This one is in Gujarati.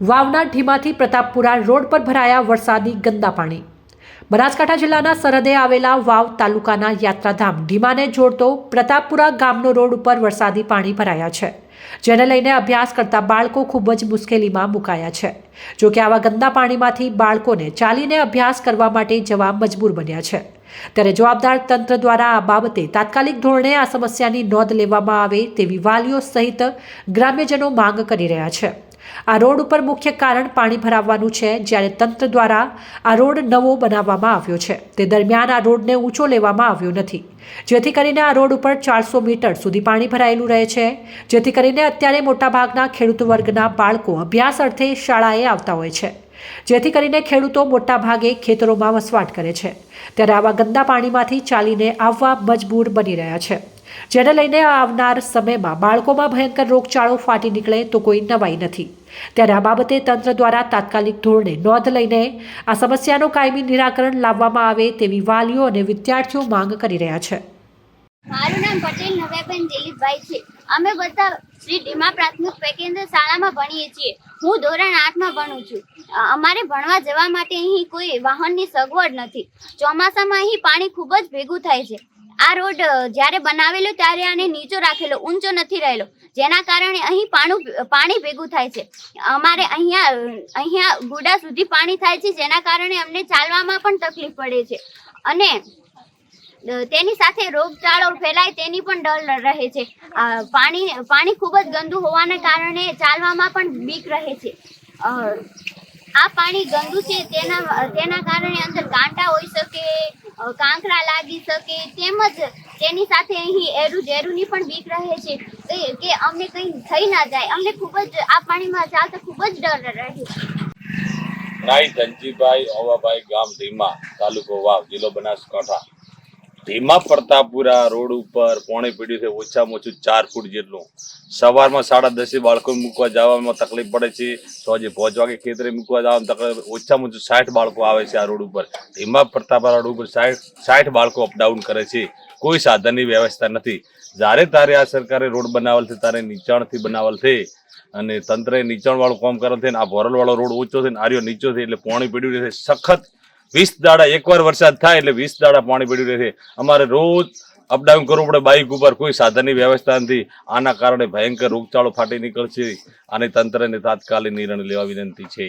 વાવના ઢીમાથી પ્રતાપપુરા રોડ પર ભરાયા વરસાદી ગંદા પાણી. બનાસકાંઠા જિલ્લાના સરહદે આવેલા વાવ તાલુકાના યાત્રાધામ ઢીમાને જોડતો પ્રતાપપુરા ગામનો રોડ ઉપર વરસાદી પાણી ભરાયા છે. જેને લઈને અભ્યાસ કરતા બાળકો ખૂબ જ મુશ્કેલીમાં મુકાયા છે. જો કે આવા ગંદા પાણીમાંથી બાળકોને ચાલીને અભ્યાસ કરવા માટે જવા મજબૂર બન્યા છે. ત્યારે જવાબદાર તંત્ર દ્વારા આ બાબતે તાત્કાલિક ધોરણે આ સમસ્યાની નોંધ લેવામાં આવે તેવી વાલીઓ સહિત ગ્રામ્યજનો માંગ કરી રહ્યા છે. આ રોડ ઉપર મુખ્ય કારણ પાણી ભરાવવાનું છે, જ્યારે તંત્ર દ્વારા આ રોડ નવો બનાવવામાં આવ્યો છે. તે દરમિયાન આ રોડને ઊંચો લેવામાં આવ્યો નથી. જેથી કરીને આ રોડ ઉપર ચારસો મીટર સુધી પાણી ભરાયેલું રહે છે. જેથી કરીને અત્યારે મોટાભાગના ખેડૂત વર્ગના બાળકો અભ્યાસ અર્થે શાળાએ આવતા હોય છે. જેથી કરીને ખેડૂતો મોટાભાગે ખેતરોમાં વસવાટ કરે છે. ત્યારે આવા ગંદા પાણીમાંથી ચાલીને આવવા મજબૂર બની રહ્યા છે. જેને લઈને આવનાર સમયમાં બાળકોમાં ભયંકર રોગચાળો ફાટી નીકળે તો કોઈ નવાઈ નથી. ત્યારે આ બાબતે તંત્ર દ્વારા તાત્કાલિક ધોરણે નોંધ લઈને આ સમસ્યાનું કાયમી નિરાકરણ લાવવામાં આવે તેવી વાલીઓ અને વિદ્યાર્થીઓ માંગ કરી રહ્યા છે. મારું નામ પટેલ નવ્યાબેન દિલીપભાઈ છે. અમે બધા શ્રી ડીમા પ્રાથમિક પેકેન્દ્ર શાળામાં ભણીએ છીએ. હું ધોરણ આઠમાં ભણું છું. અમારે ભણવા જવા માટે અહીં કોઈ વાહનની સગવડ નથી. ચોમાસામાં અહીં પાણી ખૂબ જ ભેગું થાય છે. આ રોડ જ્યારે બનાવેલો ત્યારે આને નીચો રાખેલો, ઊંચો નથી રહેલો. જેના કારણે અહીં પાણું પાણી ભેગું થાય છે. અમારે અહીંયા અહીંયા ગુડા સુધી પાણી થાય છે, જેના કારણે અમને ચાલવામાં પણ તકલીફ પડે છે. અને તેની સાથે રોગચાળો ફેલાય તેની પણ ડર રહે છે. પાણી પાણી ખૂબ જ ગંદુ હોવાના કારણે ચાલવામાં પણ બીક રહે છે. આ પાણી ગંદુ છે તેના તેના કારણે અંદર કાંટા હોઈ શકે કાંકરા લાગી શકે તેમજ તેની સાથે અહીં એરું ઝેરુની પણ બીક રહે છે. કે અમને કંઈ થઈ ના જાય. અમને ખૂબ જ, આ પાણીમાં ચાલતા ખૂબ જ ડર રહે છે. રાઈ ધનજીભાઈ ઓવાભાઈ ગામ ધીમા, તાલુકો વાવ, જિલ્લો બનાસકાંઠા. ધીમા પ્રતાપપુરા રોડ ઉપર પોણી પીડ્યું છે, ઓછામાં ઓછું ચાર ફૂટ જેટલું. સવારમાં સાડા દસે બાળકો મૂકવા જવામાં તકલીફ પડે છે, તો હજી પાંચ વાગે ખેતરે મૂકવા જવામાં તકલીફ ઓછામાં ઓછું સાઠ બાળકો આવે છે આ રોડ ઉપર. ધીમા પ્રતાપપુરા રોડ ઉપર સાઠ સાઠ બાળકો અપડાઉન કરે છે. કોઈ સાધનની વ્યવસ્થા નથી. જ્યારે તારે આ સરકારે રોડ બનાવેલ છે, તારે નીચાણથી બનાવેલ છે અને તંત્રએ નીચાણવાળું કામ કરે છે આ ભોરલવાળો રોડ ઊંચો છે ને આર્યો નીચો છે એટલે પોણી પીડ્યું છે સખત વીસ દાડા એકવાર વરસાદ થાય એટલે વીસ દાડા પાણી પડ્યું રહે અમારે રોજ અપડાઉન કરવું પડે બાઇક ઉપર. કોઈ સાધનની વ્યવસ્થા નથી. આના કારણે ભયંકર રોગચાળો ફાટી નીકળશે. અને તંત્રને તાત્કાલિક નિર્ણય લેવા વિનંતી છે.